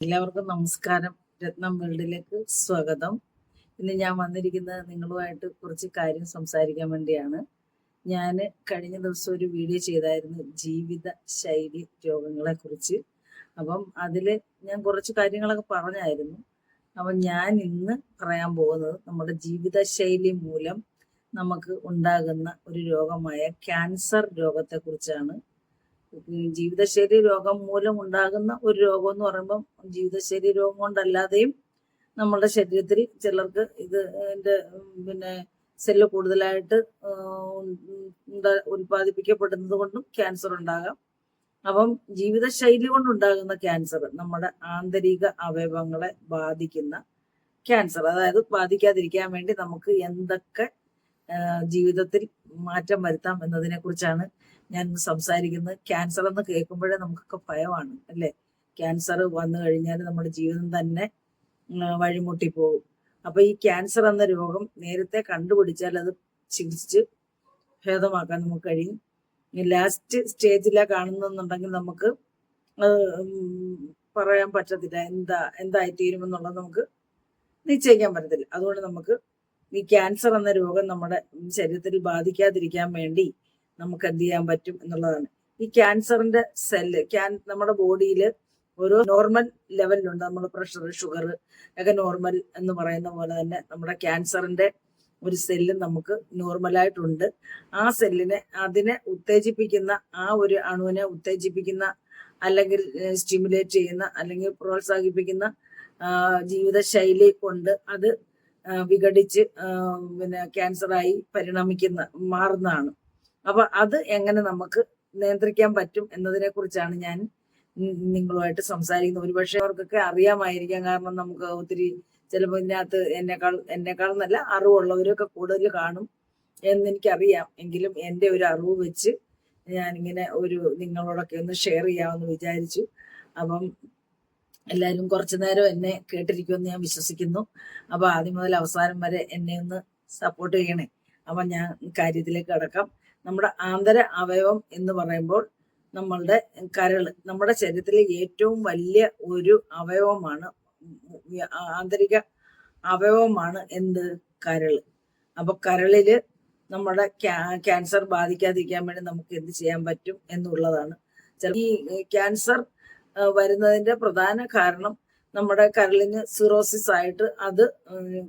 എല്ലാവർക്കും നമസ്കാരം. രത്നം വേൾഡിലേക്ക് സ്വാഗതം. ഇന്ന് ഞാൻ വന്നിരിക്കുന്നത് നിങ്ങളുമായിട്ട് കുറച്ച് കാര്യം സംസാരിക്കാൻ വേണ്ടിയാണ്. ഞാൻ കഴിഞ്ഞ ദിവസം ഒരു വീഡിയോ ചെയ്തായിരുന്നു ജീവിത ശൈലി രോഗങ്ങളെ കുറിച്ച്. അപ്പം അതിൽ ഞാൻ കുറച്ച് കാര്യങ്ങളൊക്കെ പറഞ്ഞായിരുന്നു. അപ്പം ഞാൻ ഇന്ന് പറയാൻ പോകുന്നത് നമ്മുടെ ജീവിതശൈലി മൂലം നമുക്ക് ഉണ്ടാകുന്ന ഒരു രോഗമായ ക്യാൻസർ രോഗത്തെ കുറിച്ചാണ് ജീവിതശൈലി രോഗം മൂലം ഉണ്ടാകുന്ന ഒരു രോഗം എന്ന് പറയുമ്പം ജീവിതശൈലി രോഗം കൊണ്ടല്ലാതെയും നമ്മളുടെ ശരീരത്തിൽ ചിലർക്ക് ഇത് ഇതിന്റെ പിന്നെ സെല്ല് കൂടുതലായിട്ട് ഉൽപ്പാദിപ്പിക്കപ്പെടുന്നത് കൊണ്ടും ക്യാൻസർ ഉണ്ടാകാം. അപ്പം ജീവിതശൈലി കൊണ്ടുണ്ടാകുന്ന ക്യാൻസർ നമ്മുടെ ആന്തരിക അവയവങ്ങളെ ബാധിക്കുന്ന ക്യാൻസർ അതായത് ബാധിക്കാതിരിക്കാൻ വേണ്ടി നമുക്ക് എന്തൊക്കെ ജീവിതത്തിൽ മാറ്റം വരുത്താം എന്നതിനെ കുറിച്ചാണ് ഞാൻ സംസാരിക്കുന്നത് ക്യാൻസർ എന്ന് കേൾക്കുമ്പോഴേ നമുക്കൊക്കെ ഭയമാണ് അല്ലേ? ക്യാൻസർ വന്നു കഴിഞ്ഞാൽ നമ്മുടെ ജീവിതം തന്നെ വഴിമുട്ടി പോകും. അപ്പൊ ഈ ക്യാൻസർ എന്ന രോഗം നേരത്തെ കണ്ടുപിടിച്ചാൽ അത് ചികിത്സിച്ച് ഭേദമാക്കാൻ നമുക്ക് കഴിയും. ലാസ്റ്റ് സ്റ്റേജിലാ കാണുന്നുണ്ടെങ്കിൽ നമുക്ക് അത് പറയാൻ പറ്റത്തില്ല. എന്താ എന്തായി തീരുമെന്നുള്ളത് നമുക്ക് നിശ്ചയിക്കാൻ പറ്റത്തില്ല. അതുകൊണ്ട് നമുക്ക് ഈ ക്യാൻസർ എന്ന രോഗം നമ്മുടെ ശരീരത്തിൽ ബാധിക്കാതിരിക്കാൻ വേണ്ടി നമുക്ക് എന്ത് ചെയ്യാൻ പറ്റും എന്നുള്ളതാണ്. ഈ ക്യാൻസറിന്റെ സെല്ല് ക്യാൻ നമ്മുടെ ബോഡിയിൽ ഓരോ നോർമൽ ലെവലിലുണ്ട് നമ്മുടെ പ്രഷർ ഷുഗർ ഒക്കെ നോർമൽ എന്ന് പറയുന്ന പോലെ തന്നെ നമ്മുടെ ക്യാൻസറിന്റെ ഒരു സെല്ല് നമുക്ക് നോർമലായിട്ടുണ്ട് ആ സെല്ലിനെ അതിനെ ഉത്തേജിപ്പിക്കുന്ന ആ ഒരു അണുവിനെ ഉത്തേജിപ്പിക്കുന്ന അല്ലെങ്കിൽ സ്റ്റിമുലേറ്റ് ചെയ്യുന്ന അല്ലെങ്കിൽ പ്രോത്സാഹിപ്പിക്കുന്ന ജീവിത ജീവിതശൈലി കൊണ്ട് അത് വിഘടിച്ച് പിന്നെ ക്യാൻസറായി പരിണമിക്കുന്ന മാറുന്നതാണ്. അപ്പൊ അത് എങ്ങനെ നമുക്ക് നിയന്ത്രിക്കാൻ പറ്റും എന്നതിനെ കുറിച്ചാണ് ഞാൻ നിങ്ങളുമായിട്ട് സംസാരിക്കുന്നത്. ഒരുപക്ഷെ അവർക്കൊക്കെ അറിയാമായിരിക്കാം. കാരണം നമുക്ക് ഒത്തിരി ചിലപ്പോൾ ഇതിനകത്ത് എന്നെക്കാൾ എന്നെക്കാൾ നല്ല അറിവുള്ളവരൊക്കെ കൂടുതൽ കാണും എന്ന് എനിക്കറിയാം എങ്കിലും എന്റെ ഒരു അറിവ് വെച്ച് ഞാനിങ്ങനെ ഒരു നിങ്ങളോടൊക്കെ ഒന്ന് ഷെയർ ചെയ്യാമെന്ന് വിചാരിച്ചു. അപ്പം എല്ലാവരും കുറച്ചു നേരം എന്നെ കേട്ടിരിക്കുമെന്ന് ഞാൻ വിശ്വസിക്കുന്നു. അപ്പൊ ആദ്യം മുതൽ അവസാനം വരെ എന്നെ ഒന്ന് സപ്പോർട്ട് ചെയ്യണേ. അപ്പൊ ഞാൻ കാര്യത്തിലേക്ക് കടക്കാം. നമ്മുടെ ആന്തര അവയവം എന്ന് പറയുമ്പോൾ നമ്മളുടെ കരൾ നമ്മുടെ ശരീരത്തിലെ ഏറ്റവും വലിയ ഒരു അവയവമാണ് ആന്തരിക അവയവമാണ് എന്ത്? കരൾ അപ്പൊ കരളിൽ നമ്മുടെ ക്യാൻസർ ബാധിക്കാതിരിക്കാൻ വേണ്ടി നമുക്ക് എന്ത് ചെയ്യാൻ പറ്റും എന്നുള്ളതാണ്. ഈ ക്യാൻസർ വരുന്നതിന്റെ പ്രധാന കാരണം നമ്മുടെ കരളിന് സിറോസിസ് ആയിട്ട് അത്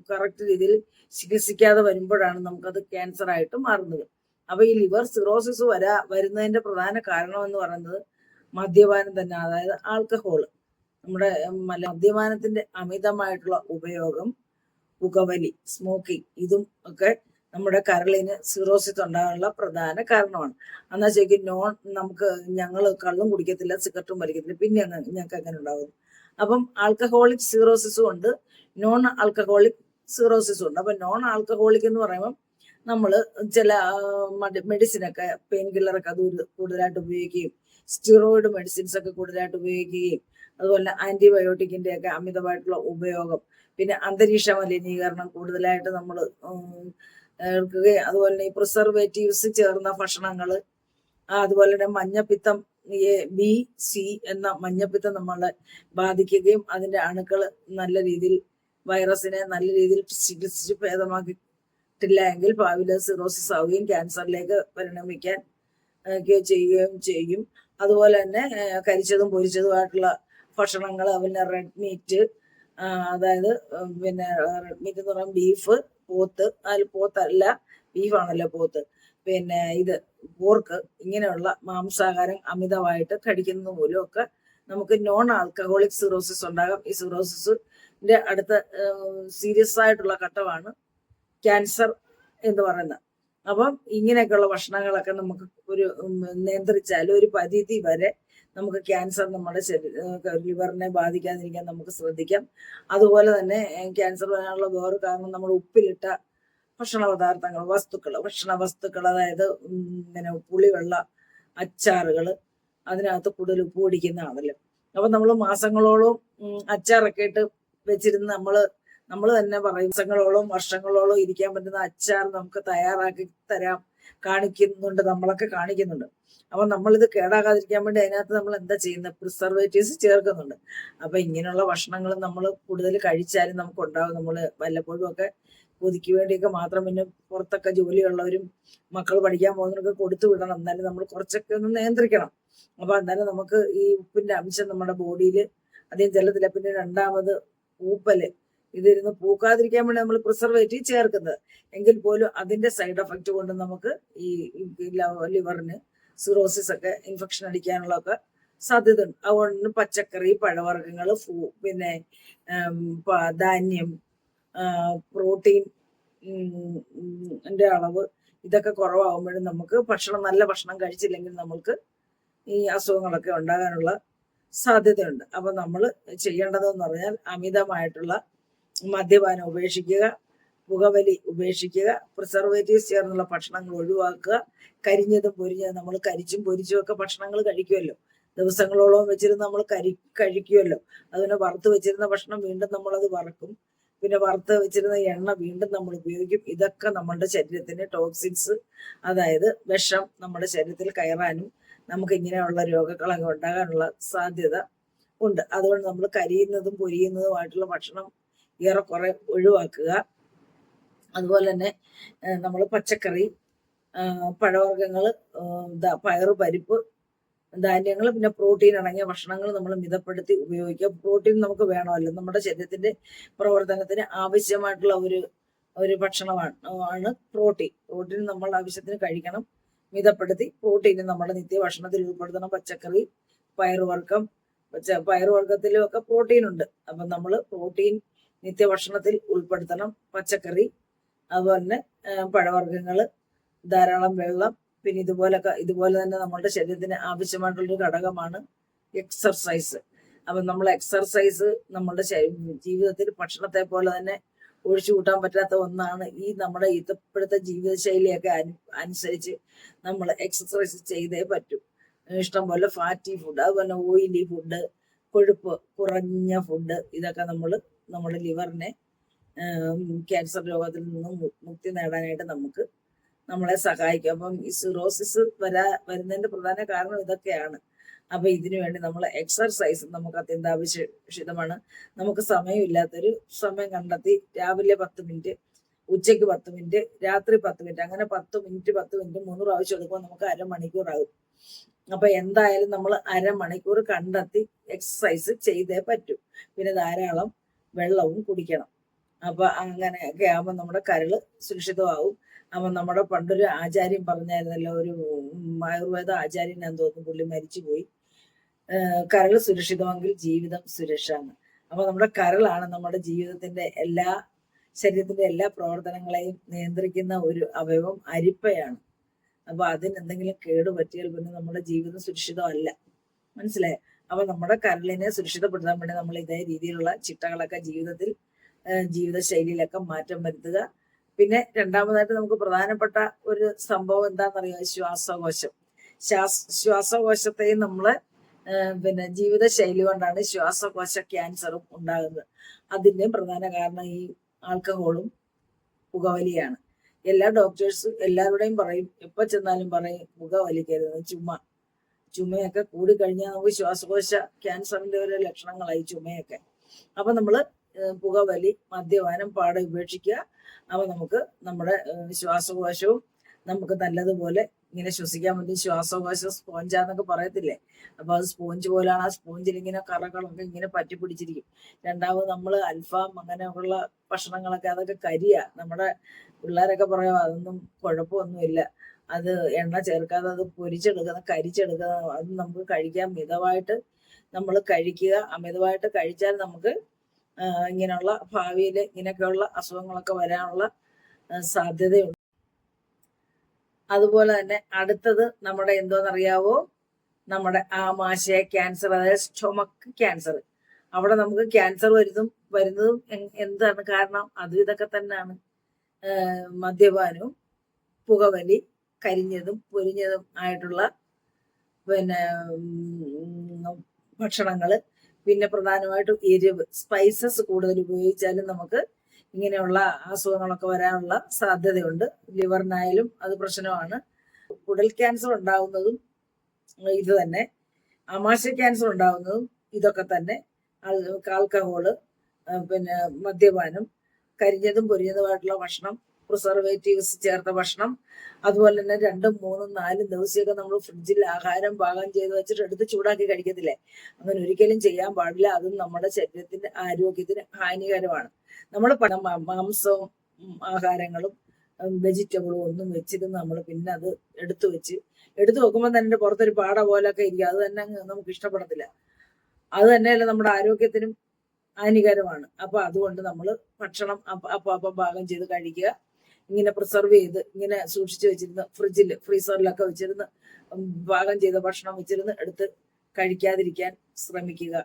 കറക്റ്റ് രീതിയിൽ ചികിത്സിക്കാതെ വരുമ്പോഴാണ് നമുക്കത് ക്യാൻസർ ആയിട്ട് മാറുന്നത്. അപ്പൊ ഈ ലിവർ സിറോസിസ് വരാ വരുന്നതിന്റെ പ്രധാന കാരണം എന്ന് പറയുന്നത് മദ്യപാനം തന്നെ അതായത് ആൽക്കഹോൾ നമ്മുടെ മദ്യപാനത്തിന്റെ അമിതമായിട്ടുള്ള ഉപയോഗം പുകവലി സ്മോക്കിംഗ് ഇതും ഒക്കെ നമ്മുടെ കരളിന് സിറോസിസ് ഉണ്ടാകാനുള്ള പ്രധാന കാരണമാണ്. എന്നാ ശരിക്കും നോൺ നമുക്ക് ഞങ്ങൾ കള്ളും കുടിക്കത്തില്ല സിഗരറ്റും വലിക്കത്തില്ല പിന്നെ ഞങ്ങൾക്ക് അങ്ങനെ ഉണ്ടാകും അപ്പം ആൽക്കഹോളിക് സീറോസിസും ഉണ്ട് നോൺ ആൽക്കഹോളിക് സീറോസിസും ഉണ്ട്. അപ്പൊ നോൺ ആൽക്കഹോളിക് എന്ന് പറയുമ്പോൾ നമ്മൾ ചില മെഡിസിൻ ഒക്കെ പെയിൻ കില്ലറൊക്കെ അത് കൂടുതലായിട്ട് ഉപയോഗിക്കുകയും സ്റ്റിറോയിഡ് മെഡിസിൻസ് ഒക്കെ കൂടുതലായിട്ട് ഉപയോഗിക്കുകയും അതുപോലെ ആന്റിബയോട്ടിക്കിന്റെ ഒക്കെ അമിതമായിട്ടുള്ള ഉപയോഗം പിന്നെ അന്തരീക്ഷ മലിനീകരണം കൂടുതലായിട്ട് നമ്മൾ എടുക്കുകയും അതുപോലെ തന്നെ ഈ പ്രിസർവേറ്റീവ്സ് ചേർന്ന ഭക്ഷണങ്ങൾ അതുപോലെ തന്നെ മഞ്ഞപ്പിത്തം എ ബി സി എന്ന മഞ്ഞപ്പിത്തം നമ്മളെ ബാധിക്കുകയും അതിന്റെ അണുക്കൾ നല്ല രീതിയിൽ വൈറസിനെ നല്ല രീതിയിൽ ചികിത്സിച്ച് ഭേദമാക്കിയിട്ടില്ല എങ്കിൽ ഭാവിയിൽ സിറോസിസ് ആവുകയും ക്യാൻസറിലേക്ക് പരിണമിക്കാൻ ചെയ്യുകയും ചെയ്യും. അതുപോലെ തന്നെ കരിച്ചതും പൊരിച്ചതുമായിട്ടുള്ള ഭക്ഷണങ്ങൾ പിന്നെ റെഡ് മീറ്റ് അതായത് പിന്നെ റെഡ് മീറ്റ് എന്ന് പറയുമ്പോൾ ബീഫ് പോത്ത്. അതിൽ പോത്തല്ല ബീഫാണല്ലോ പോത്ത്. പിന്നെ ഇത് പോർക്ക് ഇങ്ങനെയുള്ള മാംസാഹാരം അമിതമായിട്ട് കഴിക്കുന്നത് മൂലമൊക്കെ നമുക്ക് നോൺ ആൽക്കഹോളിക് സിറോസിസ് ഉണ്ടാകാം. ഈ സിറോസിന്റെ അടുത്ത സീരിയസ് ആയിട്ടുള്ള ഘട്ടമാണ് ക്യാൻസർ എന്ന് പറയുന്നത്. അപ്പം ഇങ്ങനെയൊക്കെയുള്ള ഭക്ഷണങ്ങളൊക്കെ നമുക്ക് ഒരു നിയന്ത്രിച്ചാൽ ഒരു പരിധി വരെ നമുക്ക് ക്യാൻസർ നമ്മുടെ ലിവറിനെ ബാധിക്കാതിരിക്കാൻ നമുക്ക് ശ്രദ്ധിക്കാം. അതുപോലെ തന്നെ ക്യാൻസർ വരാനുള്ള വേറെ കാരണം നമ്മൾ ഉപ്പിലിട്ട ഭക്ഷണ പദാർത്ഥങ്ങൾ വസ്തുക്കൾ ഭക്ഷണ വസ്തുക്കൾ അതായത് ഇങ്ങനെ പുളിവെള്ള അച്ചാറുകൾ അതിനകത്ത് കൂടുതൽ ഉപ്പ് പിടിക്കുന്നതാണല്ലോ. അപ്പൊ നമ്മൾ മാസങ്ങളോളം അച്ചാറൊക്കെ ഇട്ട് വെച്ചിരുന്ന് നമ്മൾ നമ്മൾ തന്നെ പറയും മാസങ്ങളോളം വർഷങ്ങളോളം ഇരിക്കാൻ പറ്റുന്ന അച്ചാർ നമുക്ക് തയ്യാറാക്കി തരാം കാണിക്കുന്നുണ്ട് നമ്മളൊക്കെ കാണിക്കുന്നുണ്ട്. അപ്പൊ നമ്മളിത് കേടാകാതിരിക്കാൻ വേണ്ടി അതിനകത്ത് നമ്മൾ എന്താ ചെയ്യുന്നത്? പ്രിസർവേറ്റീവ്സ് ചേർക്കുന്നുണ്ട്. അപ്പൊ ഇങ്ങനെയുള്ള ഭക്ഷണങ്ങൾ നമ്മൾ കൂടുതൽ കഴിച്ചാലും നമുക്ക് ഉണ്ടാകും നമ്മൾ വല്ലപ്പോഴും ഒക്കെ കൊതിക്ക് വേണ്ടിയൊക്കെ മാത്രം പിന്നെ പുറത്തൊക്കെ ജോലിയുള്ളവരും മക്കൾ പഠിക്കാൻ പോകുന്നവർക്ക് കൊടുത്തു വിടണം. എന്നാലും നമ്മൾ കുറച്ചൊക്കെ ഒന്ന് നിയന്ത്രിക്കണം. അപ്പൊ എന്നാലും നമുക്ക് ഈ ഉപ്പിന്റെ അംശം നമ്മുടെ ബോഡിയിൽ അധികം ചെല്ലത്തില്ല. പിന്നെ രണ്ടാമത് പൂപ്പൽ ഇതിരുന്ന് പൂക്കാതിരിക്കാൻ വേണ്ടി നമ്മൾ പ്രിസർവേറ്റീവ് ചേർക്കുന്നത്. എങ്കിൽ പോലും അതിന്റെ സൈഡ് എഫക്റ്റ് കൊണ്ട് നമുക്ക് ഈ ലിവറിന് സിറോസിസ് ഒക്കെ ഇൻഫെക്ഷൻ അടിക്കാനുള്ള ഒക്കെ സാധ്യത ഉണ്ട് അതുകൊണ്ട് പച്ചക്കറി പഴവർഗങ്ങൾ പിന്നെ ധാന്യം പ്രോട്ടീൻ അളവ് ഇതൊക്കെ കുറവാകുമ്പോഴും നമുക്ക് ഭക്ഷണം നല്ല ഭക്ഷണം കഴിച്ചില്ലെങ്കിൽ നമുക്ക് ഈ അസുഖങ്ങളൊക്കെ ഉണ്ടാകാനുള്ള സാധ്യതയുണ്ട്. അപ്പൊ നമ്മൾ ചെയ്യേണ്ടതെന്ന് പറഞ്ഞാൽ അമിതമായിട്ടുള്ള മദ്യപാനം ഉപേക്ഷിക്കുക പുകവലി ഉപേക്ഷിക്കുക പ്രിസർവേറ്റീവ്സ് ചേർന്നുള്ള ഭക്ഷണങ്ങൾ ഒഴിവാക്കുക കരിഞ്ഞതും പൊരിഞ്ഞതും നമ്മൾ കരിച്ചും പൊരിച്ചും ഒക്കെ ഭക്ഷണങ്ങൾ കഴിക്കുമല്ലോ ദിവസങ്ങളോളം വെച്ചിരുന്ന് നമ്മൾ കരി കഴിക്കുമല്ലോ അതുപോലെ വറുത്ത് വെച്ചിരുന്ന ഭക്ഷണം വീണ്ടും നമ്മളത് വറക്കും. പിന്നെ വറുത്ത് വെച്ചിരുന്ന എണ്ണ വീണ്ടും നമ്മൾ ഉപയോഗിക്കും. ഇതൊക്കെ നമ്മളുടെ ശരീരത്തിന് ടോക്സിൻസ് അതായത് വിഷം നമ്മുടെ ശരീരത്തിൽ കയറാനും നമുക്ക് ഇങ്ങനെയുള്ള രോഗങ്ങളൊക്കെ ഉണ്ടാകാനുള്ള സാധ്യത ഉണ്ട്. അതുകൊണ്ട് നമ്മൾ കരിയുന്നതും പൊരിയുന്നതുമായിട്ടുള്ള ഭക്ഷണം ഏറെക്കുറെ ഒഴിവാക്കുക. അതുപോലെ തന്നെ നമ്മൾ പച്ചക്കറി പഴവർഗങ്ങൾ പയറ് പരിപ്പ് ധാന്യങ്ങൾ പിന്നെ പ്രോട്ടീൻ അടങ്ങിയ ഭക്ഷണങ്ങൾ നമ്മൾ മിതപ്പെടുത്തി ഉപയോഗിക്കുക. പ്രോട്ടീൻ നമുക്ക് വേണമല്ലോ. നമ്മുടെ ശരീരത്തിന്റെ പ്രവർത്തനത്തിന് ആവശ്യമായിട്ടുള്ള ഒരു ഒരു ഭക്ഷണമാണ് ആണ് പ്രോട്ടീൻ. പ്രോട്ടീൻ നമ്മൾ ആവശ്യത്തിന് കഴിക്കണം മിതപ്പെടുത്തി പ്രോട്ടീൻ നമ്മുടെ നിത്യ ഭക്ഷണത്തിൽ ഉൾപ്പെടുത്തണം. പച്ചക്കറി പയറുവർഗം പച്ച പയറുവർഗത്തിലും ഒക്കെ പ്രോട്ടീൻ ഉണ്ട്. അപ്പം നമ്മൾ പ്രോട്ടീൻ നിത്യ ഭക്ഷണത്തിൽ ഉൾപ്പെടുത്തണം. പച്ചക്കറി അതുപോലെ തന്നെ പഴവർഗങ്ങൾ ധാരാളം വെള്ളം പിന്നെ ഇതുപോലെ ഇതുപോലെ തന്നെ നമ്മളുടെ ശരീരത്തിന് ആവശ്യമായിട്ടുള്ളൊരു ഘടകമാണ് എക്സർസൈസ് അപ്പം നമ്മൾ എക്സർസൈസ് നമ്മളുടെ ജീവിതത്തിൽ ഭക്ഷണത്തെ പോലെ തന്നെ ഒഴിച്ചു കൂട്ടാൻ പറ്റാത്ത ഒന്നാണ് ഈ നമ്മുടെ ഇപ്പോഴത്തെ ജീവിതശൈലിയൊക്കെ അനു അനുസരിച്ച് നമ്മൾ എക്സസൈസ് ചെയ്തേ പറ്റൂ. ഇഷ്ടം പോലെ ഫാറ്റി ഫുഡ് അതുപോലെ ഓയിലി ഫുഡ് കൊഴുപ്പ് കുറഞ്ഞ ഫുഡ് ഇതൊക്കെ നമ്മൾ നമ്മുടെ ലിവറിനെ ക്യാൻസർ രോഗത്തിൽ നിന്നും മുക്തി നേടാനായിട്ട് നമുക്ക് നമ്മളെ സഹായിക്കും. അപ്പം ഈ സിറോസിസ് വരാ വരുന്നതിന്റെ പ്രധാന കാരണം ഇതൊക്കെയാണ്. അപ്പൊ ഇതിനു വേണ്ടി നമ്മൾ എക്സർസൈസ് നമുക്ക് അത്യന്താപേക്ഷിതമാണ്. നമുക്ക് സമയമില്ലാത്തൊരു സമയം കണ്ടെത്തി രാവിലെ പത്ത് മിനിറ്റ് ഉച്ചയ്ക്ക് പത്ത് മിനിറ്റ് രാത്രി പത്ത് മിനിറ്റ് അങ്ങനെ പത്ത് മിനിറ്റ് പത്ത് മിനിറ്റ് മൂന്ന് പ്രാവശ്യം എടുക്കുമ്പോൾ നമുക്ക് അരമണിക്കൂറാകും. അപ്പൊ എന്തായാലും നമ്മൾ അരമണിക്കൂർ കണ്ടെത്തി എക്സസൈസ് ചെയ്തേ പറ്റൂ. പിന്നെ ധാരാളം വെള്ളവും കുടിക്കണം. അപ്പൊ അങ്ങനെയൊക്കെ ആകുമ്പോൾ നമ്മുടെ കരൾ സുരക്ഷിതമാവും. അപ്പൊ നമ്മുടെ പണ്ടൊരു ആചാര്യൻ പറഞ്ഞായിരുന്നല്ലോ ഒരു ആയുർവേദ ആചാര്യൻ ഞാൻ തോന്നുന്നു പുള്ളി മരിച്ചുപോയി. പോയി കരൾ സുരക്ഷിതമെങ്കിൽ ജീവിതം സുരക്ഷ എന്ന് അപ്പൊ നമ്മുടെ കരളാണ് നമ്മുടെ ജീവിതത്തിന്റെ എല്ലാ ശരീരത്തിന്റെ എല്ലാ പ്രവർത്തനങ്ങളെയും നിയന്ത്രിക്കുന്ന ഒരു അവയവം അരിപ്പയാണ്. അപ്പൊ അതിന് എന്തെങ്കിലും കേട് പറ്റിയാൽ പിന്നെ നമ്മുടെ ജീവിതം സുരക്ഷിതമല്ല. മനസ്സിലായോ? അപ്പൊ നമ്മുടെ കരളിനെ സുരക്ഷിതപ്പെടുത്താൻ വേണ്ടി നമ്മൾ ഇതേ രീതിയിലുള്ള ചിട്ടകളൊക്കെ ജീവിതത്തിൽ ജീവിതശൈലിയിലൊക്കെ മാറ്റം വരുത്തുക. പിന്നെ രണ്ടാമതായിട്ട് നമുക്ക് പ്രധാനപ്പെട്ട ഒരു സംഭവം എന്താണെന്നറിയാം? ശ്വാസകോശം. ശ്വാസ ശ്വാസകോശത്തെയും നമ്മൾ ഏഹ് പിന്നെ ജീവിതശൈലി കൊണ്ടാണ് ശ്വാസകോശ ക്യാൻസറും ഉണ്ടാകുന്നത്. അതിന്റെ പ്രധാന കാരണം ഈ ആൽക്കഹോളും പുകവലിയാണ്. എല്ലാ ഡോക്ടേഴ്സും എല്ലാവരുടെയും പറയും എപ്പോ ചെന്നാലും പറയും പുകവലിക്കരുത് ചുമ. ചുമയൊക്കെ കൂടിക്കഴിഞ്ഞാൽ നമുക്ക് ശ്വാസകോശ ക്യാൻസറിന്റെ ഒരു ലക്ഷണങ്ങളായി ചുമയൊക്കെ. അപ്പൊ നമ്മൾ ഏഹ് പുകവലി മദ്യപാനം പാടെ ഉപേക്ഷിക്കുക. അപ്പൊ നമുക്ക് നമ്മുടെ ശ്വാസകോശവും നമുക്ക് നല്ലതുപോലെ ഇങ്ങനെ ശ്വസിക്കാൻ പറ്റും. ശ്വാസകോശം സ്പോഞ്ചാന്നൊക്കെ പറയത്തില്ലേ? അപ്പൊ അത് സ്പോഞ്ച് പോലാണ്. ആ സ്പോഞ്ചിൽ ഇങ്ങനെ കറകളൊക്കെ ഇങ്ങനെ പറ്റി പിടിച്ചിരിക്കും. രണ്ടാമത് നമ്മൾ അൽഫാം അങ്ങനെയുള്ള ഭക്ഷണങ്ങളൊക്കെ അതൊക്കെ കരിയാ. നമ്മുടെ പിള്ളേരൊക്കെ പറയാം അതൊന്നും കുഴപ്പമൊന്നുമില്ല. അത് എണ്ണ ചേർക്കാതെ അത് പൊരിച്ചെടുക്കുന്ന കരിച്ചെടുക്കുന്ന അത് നമുക്ക് കഴിക്കാൻ മിതമായിട്ട് നമ്മൾ കഴിക്കുക. അമിതമായിട്ട് കഴിച്ചാൽ നമുക്ക് ഇങ്ങനെയുള്ള ഭാവിയിൽ ഇങ്ങനെയൊക്കെയുള്ള അസുഖങ്ങളൊക്കെ വരാനുള്ള സാധ്യതയുണ്ട്. അതുപോലെ തന്നെ അടുത്തത് നമ്മുടെ എന്തോന്നറിയാവോ? നമ്മുടെ ആമാശയ ക്യാൻസർ അതായത് സ്റ്റൊമക്ക് ക്യാൻസർ. അവിടെ നമുക്ക് ക്യാൻസർ വരുന്നതും വരുന്നതും എന്താണ് കാരണം? അതും ഇതൊക്കെ തന്നെയാണ്. മദ്യപാനവും പുകവലി കരിഞ്ഞതും പൊരിഞ്ഞതും ആയിട്ടുള്ള പിന്നെ ഭക്ഷണങ്ങൾ പിന്നെ പ്രധാനമായിട്ടും എരിവ് സ്പൈസസ് കൂടുതൽ ഉപയോഗിച്ചാലും നമുക്ക് ഇങ്ങനെയുള്ള അസുഖങ്ങളൊക്കെ വരാനുള്ള സാധ്യതയുണ്ട്. ലിവറിനായാലും അത് പ്രശ്നമാണ്. കുടൽ ക്യാൻസർ ഉണ്ടാവുന്നതും ഇത് തന്നെ. അമാശ ക്യാൻസർ ഉണ്ടാവുന്നതും ഇതൊക്കെ തന്നെ. ആൾക്കഹോൾ പിന്നെ മദ്യപാനം കരിഞ്ഞതും പൊരിഞ്ഞതുമായിട്ടുള്ള ഭക്ഷണം പ്രിസർവേറ്റീവ്സ് ചേർത്ത ഭക്ഷണം. അതുപോലെ തന്നെ രണ്ടും മൂന്നും നാലും ദിവസമൊക്കെ നമ്മൾ ഫ്രിഡ്ജിൽ ആഹാരം പാകം ചെയ്ത് വെച്ചിട്ട് എടുത്ത് ചൂടാക്കി കഴിക്കത്തില്ലേ? അങ്ങനെ ഒരിക്കലും ചെയ്യാൻ പാടില്ല. അതും നമ്മുടെ ശരീരത്തിന്റെ ആരോഗ്യത്തിന് ഹാനികരമാണ്. നമ്മൾ മാംസവും ആഹാരങ്ങളും വെജിറ്റബിളും ഒന്നും വെച്ചിരുന്ന് നമ്മൾ പിന്നെ അത് എടുത്തു വെച്ച് എടുത്തു വെക്കുമ്പോൾ തന്നെ പുറത്തൊരു പാട പോലൊക്കെ ഇരിക്കും. അത് തന്നെ നമുക്ക് ഇഷ്ടപ്പെടത്തില്ല. അത് തന്നെയല്ല നമ്മുടെ ആരോഗ്യത്തിനും ഹാനികരമാണ്. അപ്പൊ അതുകൊണ്ട് നമ്മൾ ഭക്ഷണം അപ്പ അപ്പം പാകം ചെയ്ത് കഴിക്കുക. ഇങ്ങനെ പ്രിസർവ് ചെയ്ത് ഇങ്ങനെ സൂക്ഷിച്ചു വെച്ചിരുന്ന് ഫ്രിഡ്ജിൽ ഫ്രീസറിലൊക്കെ വെച്ചിരുന്ന് പാകം ചെയ്ത ഭക്ഷണം വെച്ചിരുന്ന് എടുത്ത് കഴിക്കാതിരിക്കാൻ ശ്രമിക്കുക.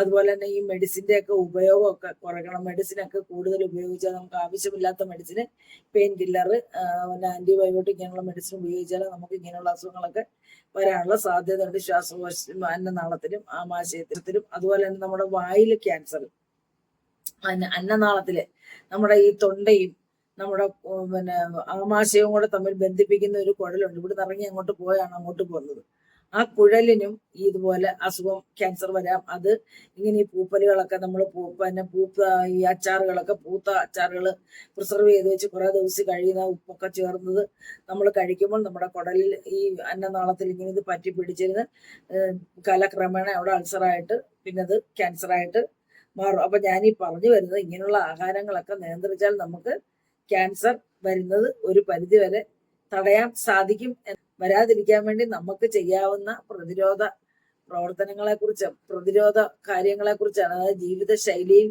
അതുപോലെ തന്നെ ഈ മെഡിസിന്റെ ഒക്കെ ഉപയോഗമൊക്കെ കുറയ്ക്കണം. മെഡിസിനൊക്കെ കൂടുതൽ ഉപയോഗിച്ചാൽ നമുക്ക് ആവശ്യമില്ലാത്ത മെഡിസിന് പെയിൻ കില്ലർ പിന്നെ ആന്റിബയോട്ടിക് ഇങ്ങനെയുള്ള മെഡിസിൻ ഉപയോഗിച്ചാൽ നമുക്ക് ഇങ്ങനെയുള്ള അസുഖങ്ങളൊക്കെ വരാനുള്ള സാധ്യത സാധ്യതയുണ്ട്. ശ്വാസകോശ അന്നനാളത്തിലും ആമാശയത്തിലും അതുപോലെ തന്നെ നമ്മുടെ വായിൽ ക്യാൻസർ അന്ന അന്നനാളത്തിൽ നമ്മുടെ ഈ തൊണ്ടയും നമ്മുടെ പിന്നെ ആമാശയവും കൂടെ തമ്മിൽ ബന്ധിപ്പിക്കുന്ന ഒരു കുഴലുണ്ട്. ഇവിടെ ഇറങ്ങി അങ്ങോട്ട് പോയാണ് അങ്ങോട്ട് പോകുന്നത്. ആ കുഴലിനും ഇതുപോലെ അസുഖം ക്യാൻസർ വരാം. അത് ഇങ്ങനെ ഈ പൂപ്പലുകളൊക്കെ നമ്മൾ പിന്നെ പൂത്ത ഈ അച്ചാറുകളൊക്കെ പൂത്ത അച്ചാറുകൾ പ്രിസർവ് ചെയ്ത് വെച്ച് കുറെ ദിവസം കഴിയുന്ന ഉപ്പൊക്കെ ചേർന്നത് നമ്മൾ കഴിക്കുമ്പോൾ നമ്മുടെ കുടലിൽ ഈ അന്നനാളത്തിൽ ഇങ്ങനെ ഇത് പറ്റി പിടിച്ചിരുന്ന് കാലക്രമേണ അവിടെ അൾസറായിട്ട് പിന്നെ അത് ക്യാൻസറായിട്ട് മാറും. അപ്പൊ ഞാൻ ഈ പറഞ്ഞു വരുന്നത് ഇങ്ങനെയുള്ള ആഹാരങ്ങളൊക്കെ നിയന്ത്രിച്ചാൽ നമുക്ക് ക്യാൻസർ വരുന്നത് ഒരു പരിധിവരെ തടയാൻ സാധിക്കും വരാതിരിക്കാൻ വേണ്ടി നമുക്ക് ചെയ്യാവുന്ന പ്രതിരോധ പ്രവർത്തനങ്ങളെ കുറിച്ച് പ്രതിരോധ കാര്യങ്ങളെ കുറിച്ചാണ് അതായത് ജീവിത ശൈലിയിൽ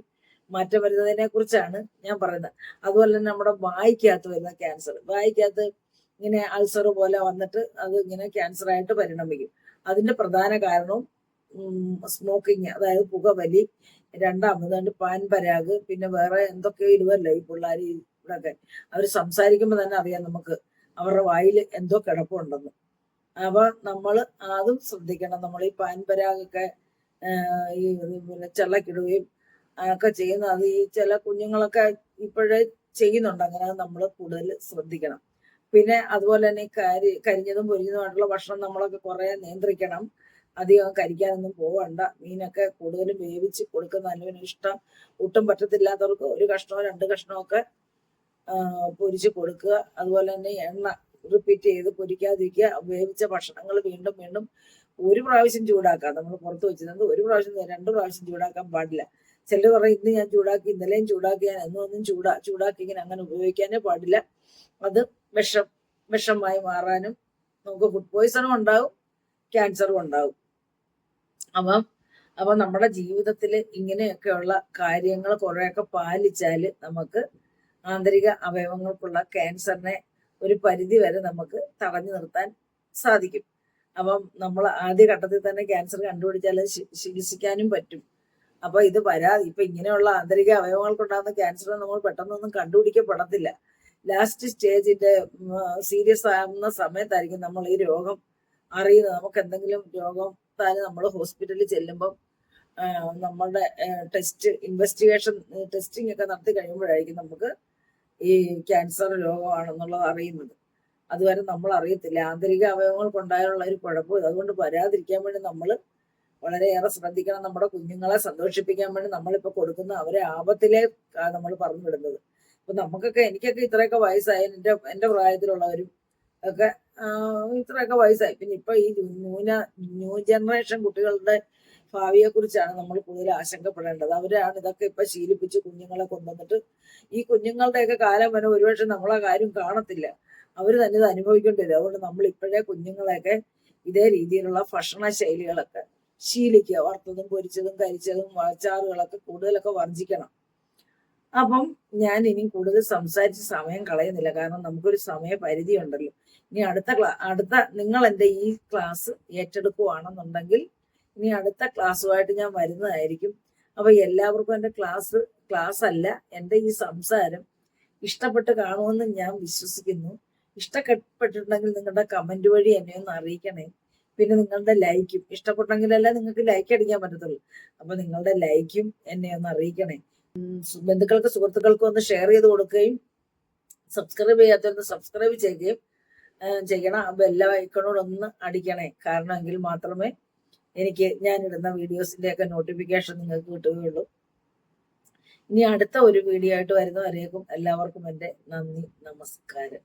മാറ്റം വരുന്നതിനെ കുറിച്ചാണ് ഞാൻ പറയുന്നത്. അതുപോലെ തന്നെ നമ്മുടെ വായിക്കകത്ത് വരുന്ന ക്യാൻസർ വായിക്കകത്ത് ഇങ്ങനെ അൾസർ പോലെ വന്നിട്ട് അത് ഇങ്ങനെ ക്യാൻസർ ആയിട്ട് പരിണമിക്കും. അതിന്റെ പ്രധാന കാരണവും സ്മോക്കിങ് അതായത് പുകവലി രണ്ടാമത് പാൻ പരാഗ് പിന്നെ വേറെ എന്തൊക്കെയോ ഇടുവല്ലോ ഈ പിള്ളേർ ഇവിടെയൊക്കെ അവർ സംസാരിക്കുമ്പോൾ തന്നെ അറിയാം നമുക്ക് അവരുടെ വായിൽ എന്തോ കിടപ്പുണ്ടെന്ന്. അപ്പൊ നമ്മൾ അതും ശ്രദ്ധിക്കണം. നമ്മൾ ഈ പാൻപരാഗൊക്കെ ഈ പിന്നെ ചെള്ളക്കിടുകയും ഒക്കെ ചെയ്യുന്ന അത് ഈ ചില കുഞ്ഞുങ്ങളൊക്കെ ഇപ്പോഴേ ചെയ്യുന്നുണ്ട്. അങ്ങനെ നമ്മൾ കൂടുതൽ ശ്രദ്ധിക്കണം. പിന്നെ അതുപോലെ തന്നെ കരി കരിഞ്ഞതും പൊരിഞ്ഞതുമായിട്ടുള്ള ഭക്ഷണം നമ്മളൊക്കെ കുറെ നിയന്ത്രിക്കണം. അധികം കരിക്കാനൊന്നും പോവണ്ട. മീനൊക്കെ കൂടുതലും വേവിച്ച് കൊടുക്കുന്ന നല്ലവന് ഇഷ്ടം. ഒട്ടും പറ്റത്തില്ലാത്തവർക്ക് ഒരു കഷ്ണമോ രണ്ട് കഷ്ണമോ ഒക്കെ ആഹ് പൊരിച്ച് കൊടുക്കുക. അതുപോലെ തന്നെ എണ്ണ റിപ്പീറ്റ് ചെയ്ത് പൊരിക്കാതിരിക്കുക. വേവിച്ച ഭക്ഷണങ്ങൾ വീണ്ടും വീണ്ടും ഒരു പ്രാവശ്യം ചൂടാക്കാം. നമ്മൾ പുറത്ത് വെച്ചിരുന്നത് ഒരു പ്രാവശ്യം രണ്ട് പ്രാവശ്യം ചൂടാക്കാൻ പാടില്ല. ചിലർ പറയും ഇന്ന് ഞാൻ ചൂടാക്കി ഇന്നലെയും ചൂടാക്കി ഞാൻ എന്നും ഒന്നും ചൂടാ ചൂടാക്കി ഇങ്ങനെ അങ്ങനെ ഉപയോഗിക്കാനേ പാടില്ല. അത് വിഷം വിഷമായി മാറാനും നമുക്ക് ഫുഡ് പോയിസണും ഉണ്ടാവും ക്യാൻസറും ഉണ്ടാവും. അപ്പം അപ്പൊ നമ്മുടെ ജീവിതത്തിൽ ഇങ്ങനെയൊക്കെയുള്ള കാര്യങ്ങൾ കുറെയൊക്കെ പാലിച്ചാൽ നമുക്ക് ആന്തരിക അവയവങ്ങൾക്കുള്ള ക്യാൻസറിനെ ഒരു പരിധി വരെ നമുക്ക് തടഞ്ഞു നിർത്താൻ സാധിക്കും. അപ്പം നമ്മൾ ആദ്യ ഘട്ടത്തിൽ തന്നെ ക്യാൻസർ കണ്ടുപിടിച്ചാൽ ചികിത്സിക്കാനും പറ്റും. അപ്പൊ ഇത് വരാതെ ഇപ്പൊ ഇങ്ങനെയുള്ള ആന്തരിക അവയവങ്ങൾക്കുണ്ടാകുന്ന ക്യാൻസർ നമ്മൾ പെട്ടെന്നൊന്നും കണ്ടുപിടിക്കപ്പെടത്തില്ല. ലാസ്റ്റ് സ്റ്റേജിന്റെ സീരിയസ് ആകുന്ന സമയത്തായിരിക്കും നമ്മൾ ഈ രോഗം അറിയുന്നത്. നമുക്ക് എന്തെങ്കിലും രോഗം താൻ നമ്മൾ ഹോസ്പിറ്റലിൽ ചെല്ലുമ്പം നമ്മളുടെ ടെസ്റ്റ് ഇൻവെസ്റ്റിഗേഷൻ ടെസ്റ്റിംഗ് ഒക്കെ നടത്തി കഴിയുമ്പോഴായിരിക്കും നമുക്ക് ഈ ക്യാൻസർ രോഗമാണെന്നുള്ളത് അറിയുന്നത്. അതുവരെ നമ്മൾ അറിയത്തില്ല ആന്തരിക അവയവങ്ങൾക്കുണ്ടായുള്ള ഒരു കുഴപ്പം. അതുകൊണ്ട് വരാതിരിക്കാൻ വേണ്ടി നമ്മൾ വളരെയേറെ ശ്രദ്ധിക്കണം. നമ്മുടെ കുഞ്ഞുങ്ങളെ സന്തോഷിപ്പിക്കാൻ വേണ്ടി നമ്മളിപ്പോ കൊടുക്കുന്ന അവരെ ആപത്തിലെ നമ്മൾ പറഞ്ഞു വിടുന്നത് അപ്പം നമുക്കൊക്കെ എനിക്കൊക്കെ ഇത്രയൊക്കെ വയസ്സായി. എന്റെ എന്റെ പ്രായത്തിലുള്ളവരും ഒക്കെ ഇത്രയൊക്കെ വയസ്സായി. പിന്നെ ഇപ്പൊ ഈ ന്യൂന ന്യൂ ജനറേഷൻ കുട്ടികളുടെ ഭാവിയെ കുറിച്ചാണ് നമ്മൾ കൂടുതൽ ആശങ്കപ്പെടേണ്ടത്. അവരാണ് ഇതൊക്കെ ഇപ്പൊ ശീലിപ്പിച്ച് കുഞ്ഞുങ്ങളെ കൊണ്ടുവന്നിട്ട് ഈ കുഞ്ഞുങ്ങളുടെയൊക്കെ കാലം വരെ ഒരുപക്ഷെ നമ്മളെ കാര്യം കാണത്തില്ല. അവർ തന്നെ ഇത് അനുഭവിക്കേണ്ടി വരും. അതുകൊണ്ട് നമ്മൾ ഇപ്പോഴേ കുഞ്ഞുങ്ങളെയൊക്കെ ഇതേ രീതിയിലുള്ള ഭക്ഷണ ശൈലികളൊക്കെ ശീലിക്കുക. വറുത്തതും പൊരിച്ചതും കരിച്ചതും അച്ചാറുകളൊക്കെ കൂടുതലൊക്കെ വർജിക്കണം അപ്പം ഞാൻ ഇനി കൂടുതൽ സംസാരിച്ച് സമയം കളയുന്നില്ല. കാരണം നമുക്കൊരു സമയ പരിധി ഉണ്ടല്ലോ ഇനി അടുത്ത ക്ലാ അടുത്ത നിങ്ങൾ എന്റെ ഈ ക്ലാസ് ഏറ്റെടുക്കുവാണെന്നുണ്ടെങ്കിൽ ഇനി അടുത്ത ക്ലാസ്സുമായിട്ട് ഞാൻ വരുന്നതായിരിക്കും. അപ്പൊ എല്ലാവർക്കും എന്റെ ക്ലാസ് ക്ലാസ് അല്ല എന്റെ ഈ സംസാരം ഇഷ്ടപ്പെട്ട് കാണുമെന്ന് ഞാൻ വിശ്വസിക്കുന്നു. ഇഷ്ടപ്പെട്ടിട്ടുണ്ടെങ്കിൽ നിങ്ങളുടെ കമന്റ് വഴി എന്നെ ഒന്ന് അറിയിക്കണേ. പിന്നെ നിങ്ങളുടെ ലൈക്കും ഇഷ്ടപ്പെട്ടെങ്കിലല്ലേ നിങ്ങൾക്ക് ലൈക്ക് അടിക്കാൻ പറ്റത്തുള്ളൂ. അപ്പൊ നിങ്ങളുടെ ലൈക്കും എന്നെ ഒന്ന് അറിയിക്കണേ. ബന്ധുക്കൾക്ക് സുഹൃത്തുക്കൾക്കും ഒന്ന് ഷെയർ ചെയ്ത് കൊടുക്കുകയും സബ്സ്ക്രൈബ് ചെയ്യാത്തവരൊന്ന് സബ്സ്ക്രൈബ് ചെയ്യുകയും ചെയ്യണം. ആ ബെല്ല ഐക്കണോടൊന്ന് അടിക്കണേ. കാരണമെങ്കിൽ മാത്രമേ എനിക്ക് ഞാൻ ഇടുന്ന വീഡിയോസിന്റെയൊക്കെ നോട്ടിഫിക്കേഷൻ നിങ്ങൾക്ക് കിട്ടുകയുള്ളൂ. ഇനി അടുത്ത ഒരു വീഡിയോ ആയിട്ട് വരുന്നവരേക്കും എല്ലാവർക്കും എന്റെ നന്ദി നമസ്കാരം.